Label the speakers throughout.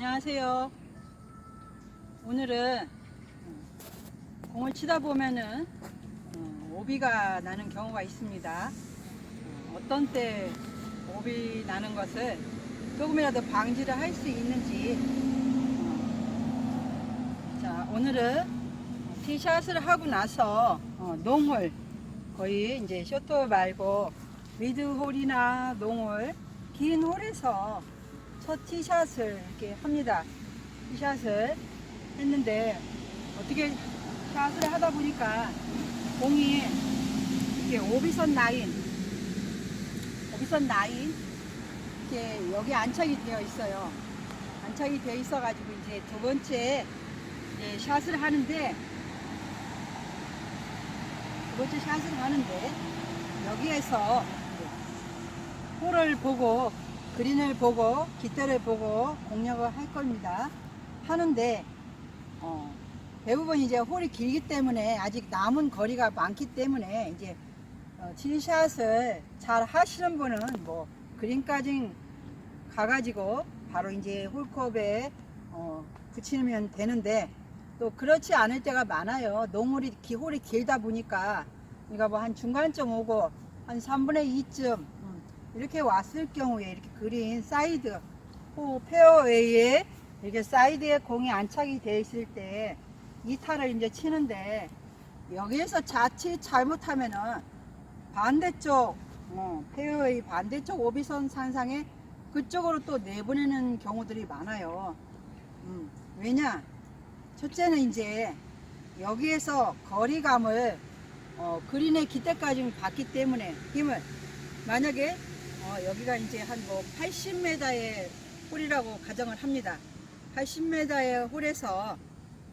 Speaker 1: 안녕하세요. 오늘은 공을 치다 보면은 어, 오비가 나는 경우가 있습니다. 어, 어떤 때 오비 나는 것을 조금이라도 방지를 할 수 있는지 어, 자 오늘은 티샷을 하고 나서 어, 농을 거의 이제 쇼트 말고 미드홀이나 농을 긴 홀에서 첫 티샷을 이렇게 합니다. 티샷을 했는데 어떻게 샷을 하다 보니까 공이 이렇게 오비선 라인, 오비선 라인 이렇게 여기 안착이 되어 있어요. 안착이 되어 있어가지고 이제 두 번째 이제 샷을 하는데 두 번째 샷을 하는데 여기에서 홀을 보고 그린을 보고 깃대를 보고 공략을 할 겁니다. 하는데 어, 대부분 이제 홀이 길기 때문에 아직 남은 거리가 많기 때문에 이제 어, 칠샷을 잘 하시는 분은 뭐 그린까지 가가지고 바로 이제 홀컵에 어, 붙이면 되는데 또 그렇지 않을 때가 많아요. 농홀이 기- 홀이 길다 보니까 그러니까 뭐 한 중간쯤 오고 한 3분의 2쯤 이렇게 왔을 경우에 이렇게 그린 사이드 호 페어웨이에 이렇게 사이드에 공이 안착이 돼 있을 때 이 타를 이제 치는데 여기에서 자칫 잘못하면은 반대쪽 어, 페어웨이 반대쪽 오비선 산상에 그쪽으로 또 내보내는 경우들이 많아요. 음, 왜냐? 첫째는 이제 여기에서 거리감을 어, 그린의 기대까지 받기 때문에 힘을 만약에 어, 여기가 이제 한 뭐 80m의 홀이라고 가정을 합니다. 80m의 홀에서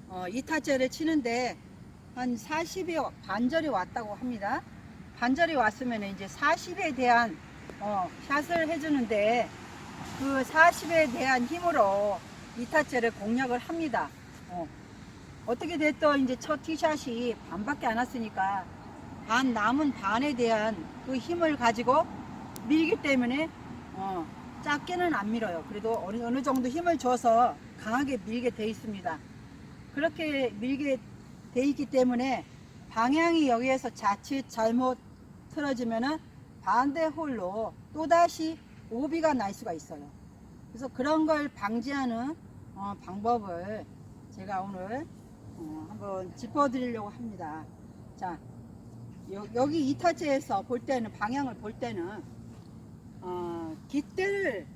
Speaker 1: 어, 이타째를 치는데 한 40이 반절이 왔다고 합니다. 반절이 왔으면 이제 40에 대한 어, 샷을 해주는데 그 40에 대한 힘으로 이타째를 공략을 합니다. 어. 어떻게 됐든 이제 첫 티샷이 반밖에 안 왔으니까 반 남은 반에 대한 그 힘을 가지고 밀기 때문에 어, 작게는 안 밀어요. 그래도 어느, 어느 정도 힘을 줘서 강하게 밀게 돼 있습니다. 그렇게 밀게 돼 있기 때문에 방향이 여기에서 자칫 잘못 틀어지면은 반대 홀로 또다시 오비가 날 수가 있어요. 그래서 그런 걸 방지하는 어, 방법을 제가 오늘 어, 한번 짚어드리려고 합니다. 자, 여, 여기 이타체에서 볼 때는 방향을 볼 때는 어, 깃대를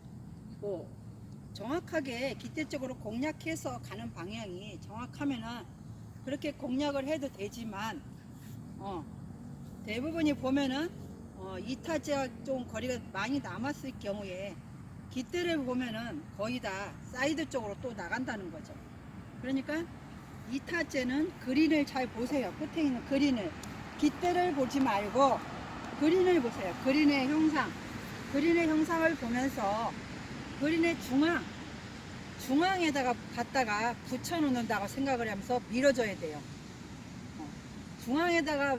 Speaker 1: 뭐 정확하게 깃대 쪽으로 공략해서 가는 방향이 정확하면은 그렇게 공략을 해도 되지만 어, 대부분이 보면은 어, 이타체가 좀 거리가 많이 남았을 경우에 깃대를 보면은 거의 다 사이드 쪽으로 또 나간다는 거죠. 그러니까 이타째는 그린을 잘 보세요. 끝에 있는 그린을. 깃대를 보지 말고 그린을 보세요. 그린의 형상. 그린의 형상을 보면서 그린의 중앙. 중앙에다가 갖다가 붙여놓는다고 생각을 하면서 밀어줘야 돼요. 어, 중앙에다가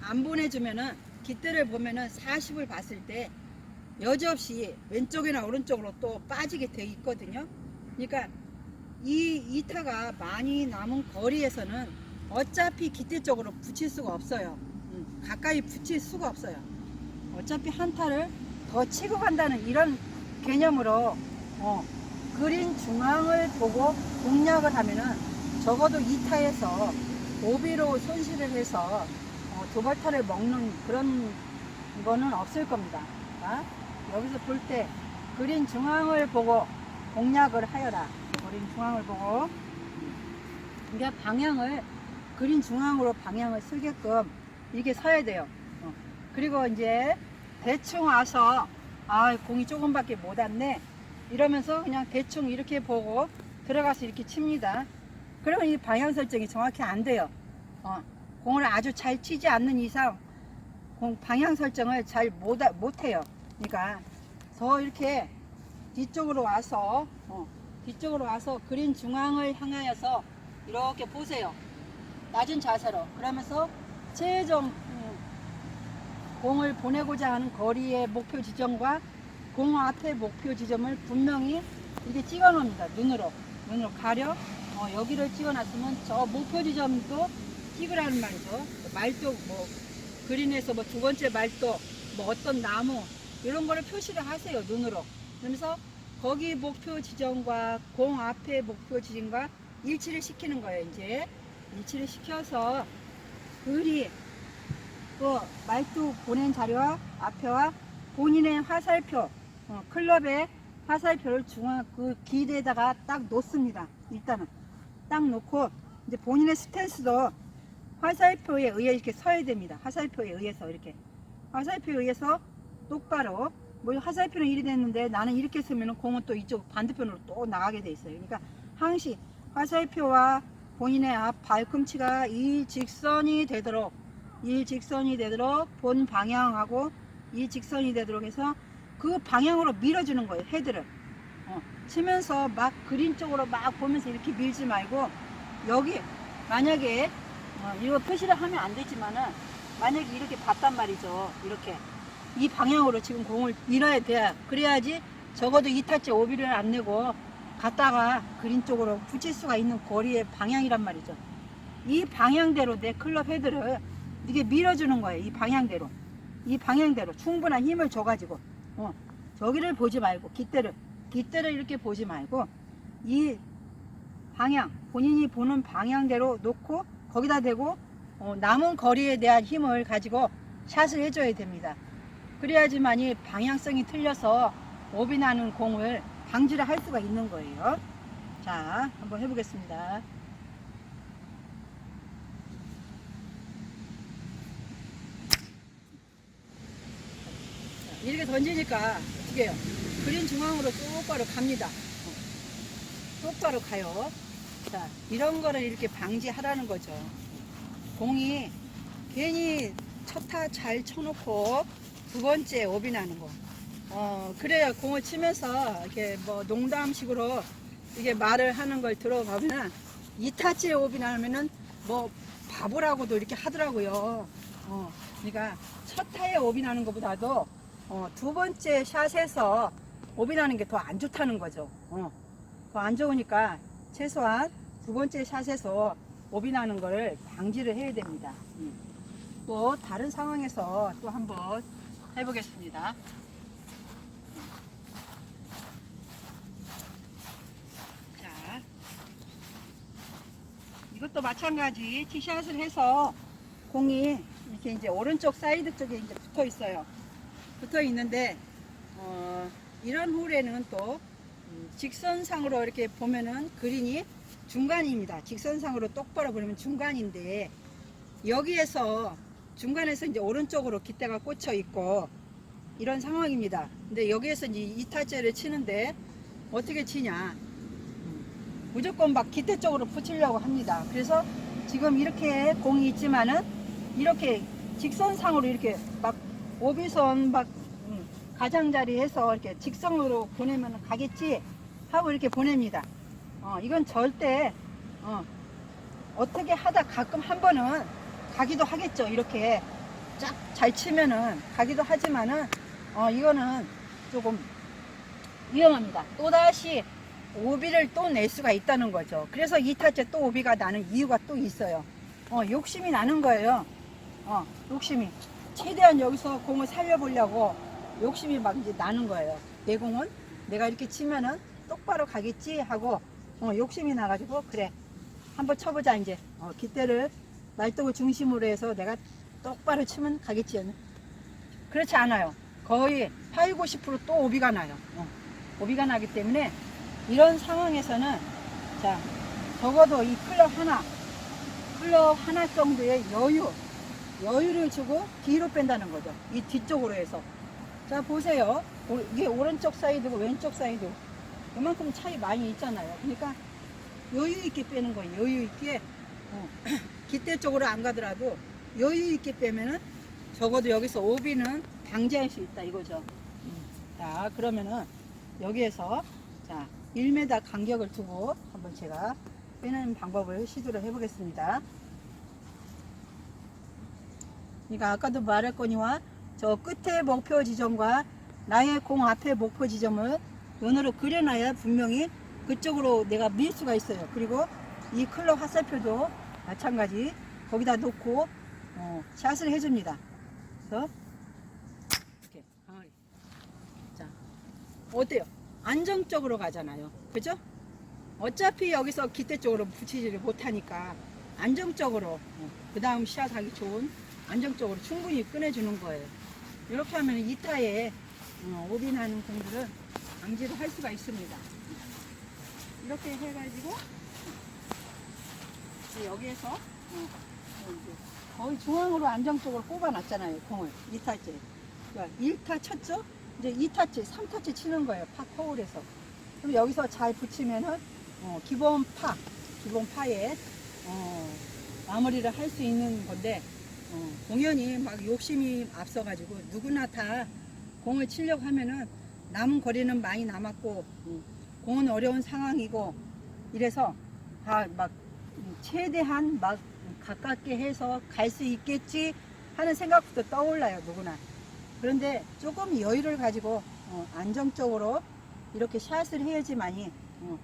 Speaker 1: 안 보내주면은 깃대를 보면은 40을 봤을 때 여지없이 왼쪽이나 오른쪽으로 또 빠지게 돼 있거든요. 그러니까 이 이타가 많이 남은 거리에서는 어차피 깃대 쪽으로 붙일 수가 없어요. 음, 가까이 붙일 수가 없어요. 어차피 한 타를 더 간다는 이런 개념으로 어, 그린 중앙을 보고 공략을 하면은 적어도 이타에서 오비로 손실을 해서 어, 도발타를 먹는 그런 거는 없을 겁니다. 아? 여기서 볼 때 그린 중앙을 보고 공략을 하여라. 그린 중앙을 보고 이게 방향을 그린 중앙으로 방향을 쓰게끔 이렇게 서야 돼요. 어. 그리고 이제 대충 와서 아 공이 조금밖에 못 왔네 이러면서 그냥 대충 이렇게 보고 들어가서 이렇게 칩니다. 그러면 이 방향 설정이 정확히 안 돼요. 어. 공을 아주 잘 치지 않는 이상 공 방향 설정을 잘 못, 못해요. 그러니까 더 이렇게 뒤쪽으로 와서 어, 뒤쪽으로 와서 그린 중앙을 향하여서 이렇게 보세요. 낮은 자세로. 그러면서 최종 음, 공을 보내고자 하는 거리의 목표 지점과 공 앞의 목표 지점을 분명히 이렇게 찍어 놓습니다. 눈으로. 눈으로 가려. 어, 여기를 찍어 놨으면 저 목표 지점도 찍으라는 말이죠. 말도 뭐 그린에서 뭐 두 번째 말도 뭐 어떤 나무 이런 거를 표시를 하세요. 눈으로. 그러면서 거기 목표 지점과 공 앞에 목표 지점과 일치를 시키는 거예요. 이제 일치를 시켜서 글이 그 말도 보낸 자료와 앞에와 본인의 화살표 어, 클럽의 화살표를 중앙 그 길에다가 딱 놓습니다. 일단은 딱 놓고 이제 본인의 스탠스도 화살표에 의해 이렇게 서야 됩니다. 화살표에 의해서 이렇게 화살표에 의해서 똑바로 뭐 화살표는 이리 됐는데 나는 이렇게 쓰면은 공은 또 이쪽 반대편으로 또 나가게 돼 있어요. 그러니까 항시 화살표와 본인의 앞 발꿈치가 이 직선이 되도록 이 직선이 되도록 본 방향하고 이 직선이 되도록 해서 그 방향으로 밀어주는 거예요 헤드를. 어, 치면서 막 그린 쪽으로 막 보면서 이렇게 밀지 말고 여기 만약에 어, 이거 표시를 하면 안 되지만은 만약에 이렇게 봤단 말이죠 이렇게. 이 방향으로 지금 공을 밀어야 돼. 그래야지 적어도 이타째 오비를 안 내고 갔다가 그린 쪽으로 붙일 수가 있는 거리의 방향이란 말이죠. 이 방향대로 내 클럽 헤드를 이게 밀어주는 거예요 이 방향대로 이 방향대로 충분한 힘을 줘가지고 어, 저기를 보지 말고 깃대를 깃대를 이렇게 보지 말고 이 방향 본인이 보는 방향대로 놓고 거기다 대고 어, 남은 거리에 대한 힘을 가지고 샷을 해줘야 됩니다. 그래야지만이 방향성이 틀려서 오비 나는 공을 방지를 할 수가 있는 거예요. 자, 한번 해보겠습니다. 이렇게 던지니까 해요? 그린 중앙으로 똑바로 갑니다. 어, 똑바로 가요. 자, 이런 거를 이렇게 방지하라는 거죠. 공이 괜히 첫타 잘 쳐놓고 두 번째 오비 나는 거. 어, 그래야 공을 치면서 이렇게 뭐 농담식으로 이게 말을 하는 걸 들어가면 이 타째 오비 나면은 뭐 바보라고도 이렇게 하더라고요. 어, 그러니까 첫 타에 오비 나는 것보다도 어, 두 번째 샷에서 오비 나는 게 더 안 좋다는 거죠. 어, 더 안 좋으니까 최소한 두 번째 샷에서 오비 나는 거를 방지를 해야 됩니다. 음. 또 다른 상황에서 또 한번 해보겠습니다. 자, 이것도 마찬가지 티샷을 해서 공이 이렇게 이제 오른쪽 사이드 쪽에 이제 붙어 있어요. 붙어 있는데 어, 이런 홀에는 또 음, 직선상으로 이렇게 보면은 그린이 중간입니다. 직선상으로 똑바로 보면 중간인데 여기에서 중간에서 이제 오른쪽으로 깃대가 꽂혀 있고 이런 상황입니다. 근데 여기에서 이제 이타째를 치는데 어떻게 치냐? 음, 무조건 막 깃대 쪽으로 붙이려고 합니다. 그래서 지금 이렇게 공이 있지만은 이렇게 직선상으로 이렇게 막 오비선 막 음, 가장자리 해서 이렇게 직선으로 보내면 가겠지 하고 이렇게 보냅니다. 어, 이건 절대 어, 어떻게 하다 가끔 한 번은 가기도 하겠죠. 이렇게 쫙 잘 치면은 가기도 하지만은 어, 이거는 조금 위험합니다. 또다시 오비를 또 낼 수가 있다는 거죠. 그래서 이 타째 또 오비가 나는 이유가 또 있어요. 어, 욕심이 나는 거예요. 어, 욕심이. 최대한 여기서 공을 살려보려고 욕심이 막 이제 나는 거예요. 내 공은 내가 이렇게 치면은 똑바로 가겠지 하고 어, 욕심이 나가지고 그래 한번 쳐보자 이제. 어, 깃대를 말뚝을 중심으로 해서 내가 똑바로 치면 가겠지. 그렇지 않아요. 거의 8, 90%또 오비가 나요. 어, 오비가 나기 때문에 이런 상황에서는 자 적어도 이 클럽 하나 클럽 하나 정도의 여유 여유를 주고 뒤로 뺀다는 거죠 이 뒤쪽으로 해서 자 보세요 오- 이게 오른쪽 사이드고 왼쪽 사이드 이만큼 차이 많이 있잖아요. 그러니까 여유 있게 빼는 거예요. 여유 있게 어, 깃대 쪽으로 안 가더라도 여유 있게 빼면은 적어도 여기서 오비는 방지할 수 있다 이거죠. 음. 자 그러면은 여기에서 자 1m 간격을 두고 한번 제가 빼는 방법을 시도를 해보겠습니다. 그러니까 아까도 말했거니와 저 끝에 목표 지점과 나의 공 앞에 목표 지점을 눈으로 그려놔야 분명히 그쪽으로 내가 밀 수가 있어요. 그리고 이 클럽 화살표도 마찬가지 거기다 놓고 어, 샷을 해줍니다. 그래서 이렇게 강하게. 자, 어때요? 안정적으로 가잖아요. 그죠? 어차피 여기서 기대 쪽으로 붙이지를 못하니까 안정적으로 그 다음 샷하기 좋은 안정적으로 충분히 꺼내주는 거예요. 이렇게 하면 이타에 어, 오비 나는 공들은 방지를 할 수가 있습니다. 이렇게 해가지고 여기에서 거의 중앙으로 안정적으로 꼽아놨잖아요 공을 2타째 그러니까 1타 쳤죠 이제 2타째 3타째 치는 거예요 파 코울에서 그럼 여기서 잘 붙이면은 어, 기본 파 기본 파에 어, 마무리를 할 수 있는 건데 어, 공연이 막 욕심이 앞서가지고 누구나 다 공을 치려고 하면은 남은 거리는 많이 남았고 음, 공은 어려운 상황이고 이래서 다 막 최대한 막 가깝게 해서 갈 수 있겠지 하는 생각부터 떠올라요 누구나. 그런데 조금 여유를 가지고 어, 안정적으로 이렇게 샷을 해야지만이 어,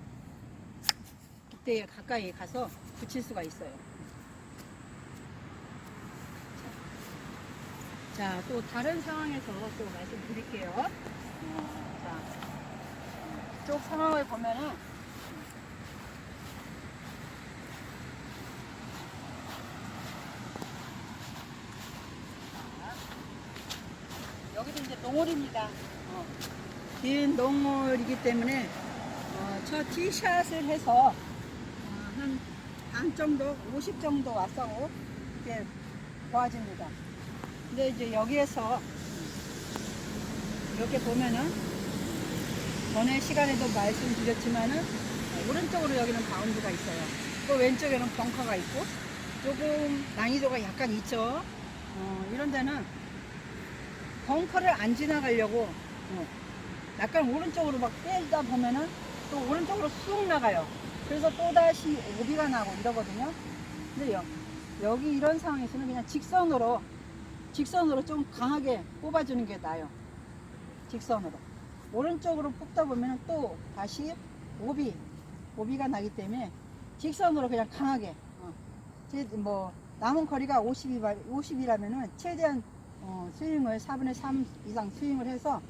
Speaker 1: 그때 가까이 가서 붙일 수가 있어요 자 또 다른 상황에서 또 말씀드릴게요 어, 자, 어, 이쪽 상황을 보면은 여기도 이제 농월입니다. 어. 긴 농월이기 때문에 어, 저 티샷을 해서 어, 한반 정도, 50 정도 왔다고 이렇게 보아집니다. 근데 이제 여기에서 이렇게 보면은 전에 시간에도 말씀드렸지만은 어, 오른쪽으로 여기는 바운드가 있어요. 또 왼쪽에는 벙커가 있고 조금 난이도가 약간 있죠. 어, 이런 데는 벙커를 안 지나가려고 어, 약간 오른쪽으로 막 빼다 보면은 또 오른쪽으로 쑥 나가요. 그래서 또 다시 오비가 나고 이러거든요. 근데 여, 여기 이런 상황에서는 그냥 직선으로 직선으로 좀 강하게 뽑아주는 게 나아요. 직선으로. 오른쪽으로 뽑다 보면 또 다시 오비, 오비가 나기 때문에 직선으로 그냥 강하게. 어, 제, 뭐, 남은 거리가 50이, 50이라면은 최대한 어, 스윙을 4분의 3 이상 스윙을 해서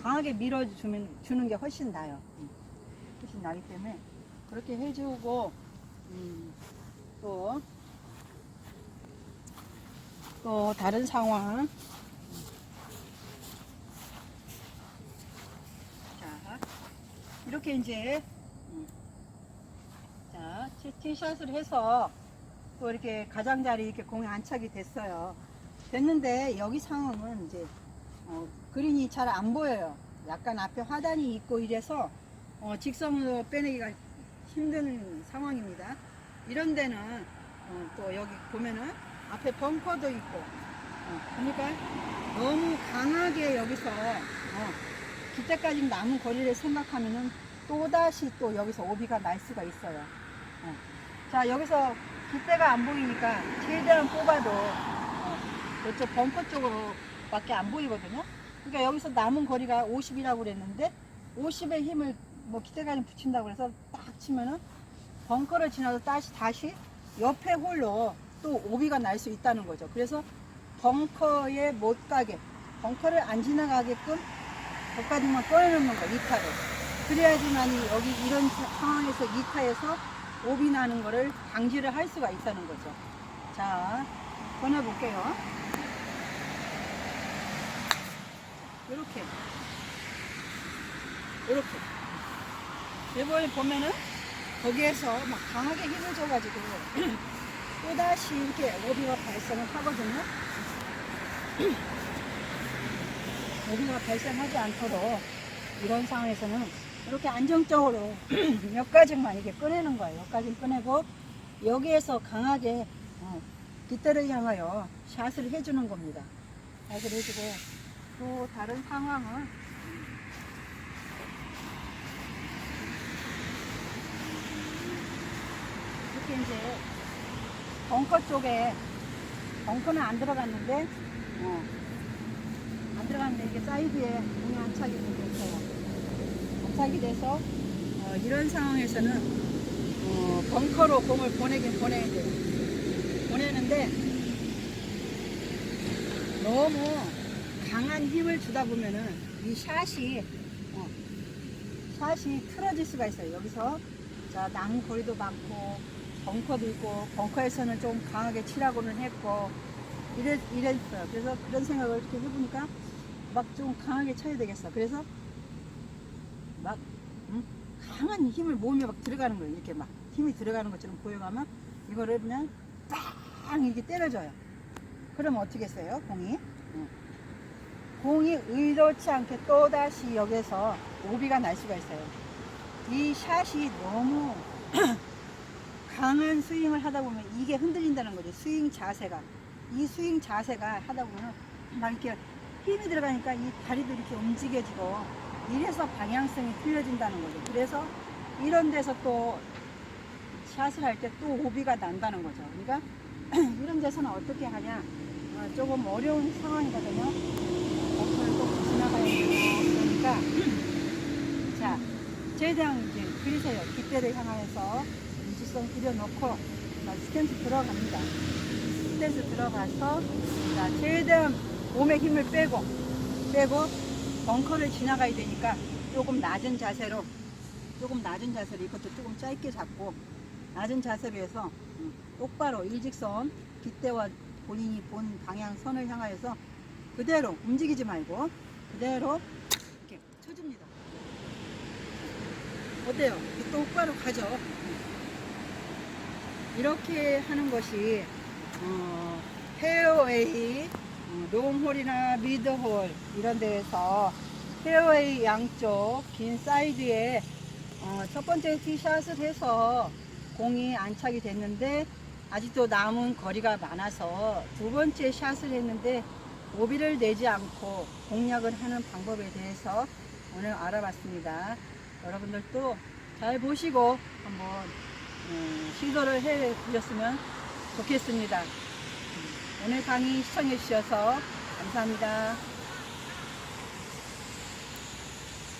Speaker 1: 강하게 밀어주면, 주는 게 훨씬 나아요. 음, 훨씬 나기 때문에 그렇게 해주고, 음, 또, 또 다른 상황. 자, 이렇게 이제, 음, 자, 티- 티샷을 해서 또 이렇게 가장자리 이렇게 공에 안착이 됐어요. 됐는데 여기 상황은 이제 어, 그린이 잘 안 보여요. 약간 앞에 화단이 있고 이래서 어, 직선으로 빼내기가 힘든 상황입니다. 이런 데는 어, 또 여기 보면은 앞에 벙커도 있고 어, 그러니까 너무 강하게 여기서 어, 기때까지 남은 거리를 생각하면은 또다시 또 여기서 오비가 날 수가 있어요. 어. 자 여기서 기대가 안 보이니까 최대한 뽑아도 어, 이쪽 벙커 쪽으로 밖에 안 보이거든요. 그러니까 여기서 남은 거리가 50이라고 그랬는데 50의 힘을 뭐 기대까지 붙인다고 해서 딱 치면은 벙커를 지나서 다시 다시 옆에 홀로 또 오비가 날 수 있다는 거죠. 그래서 벙커에 못 가게 벙커를 안 지나가게끔 거기까지만 꺼내놓는 거 2타를 그래야지만이 여기 이런 상황에서 2타에서 오비 나는 거를 방지를 할 수가 있다는 거죠. 자, 꺼내볼게요. 이렇게. 이렇게. 이번에 보면은 거기에서 막 강하게 힘을 줘가지고 또다시 이렇게 오비가 발생을 하거든요. 오비가 발생하지 않도록 이런 상황에서는 이렇게 안정적으로 몇 가지만 이렇게 꺼내는 거예요. 몇 가지 꺼내고 여기에서 강하게 어, 뒷대를 향하여 샷을 해주는 겁니다. 샷을 해주고 또 다른 상황은 이렇게 이제 벙커 쪽에 벙커는 안 들어갔는데 어, 안 들어갔는데 이게 사이드에 공이 안착이 있어요. 안착이 돼서 어, 이런 상황에서는 어, 벙커로 공을 보내긴 보내야 돼요. 보내는데 너무 강한 힘을 주다 보면은 이 샷이 어, 샷이 틀어질 수가 있어요. 여기서 자 나무거리도 많고 벙커도 있고 벙커에서는 좀 강하게 치라고는 했고 이랬, 이랬어요. 그래서 그런 생각을 이렇게 해보니까 막 좀 강하게 쳐야 되겠어. 그래서 막 음? 강한 힘을 몸에 막 들어가는 거예요. 이렇게 막 힘이 들어가는 것처럼 보여가면 이거를 그냥 빵 이렇게 때려줘요. 그럼 어떻게 했어요? 공이? 음. 공이 의도치 않게 또다시 여기서 오비가 날 수가 있어요. 이 샷이 너무 강한 스윙을 하다 보면 이게 흔들린다는 거죠. 스윙 자세가. 이 스윙 자세가 하다 보면 막 이렇게 힘이 들어가니까 이 다리도 이렇게 움직여지고 이래서 방향성이 틀려진다는 거죠. 그래서 이런 데서 또 샷을 할 때 또 오비가 난다는 거죠. 그러니까 이런 데서는 어떻게 하냐. 어, 조금 어려운 상황이거든요. 버퍼를 꼭 지나가야 되고 그러니까 자 최대한 이제 그리세요. 깃대를 향하여서 그려놓고 자, 스탠스 들어갑니다. 스탠스 들어가서 자 최대한 몸에 힘을 빼고 빼고 벙커를 지나가야 되니까 조금 낮은 자세로 조금 낮은 자세로 이것도 조금 짧게 잡고 낮은 자세로 해서 음, 똑바로 일직선 깃대와 본인이 본 방향 선을 향하여서 그대로 움직이지 말고 그대로 이렇게 쳐줍니다. 어때요? 똑바로 가죠. 이렇게 하는 것이 어, 페어웨이, 어, 롱홀이나 미드홀 이런 데에서 페어웨이 양쪽 긴 사이드에 어, 첫 번째 티샷을 해서 공이 안착이 됐는데 아직도 남은 거리가 많아서 두 번째 샷을 했는데 오비를 내지 않고 공략을 하는 방법에 대해서 오늘 알아봤습니다. 여러분들도 잘 보시고 한번 음, 시도를 해 보셨으면 좋겠습니다. 음, 오늘 강의 시청해 주셔서 감사합니다.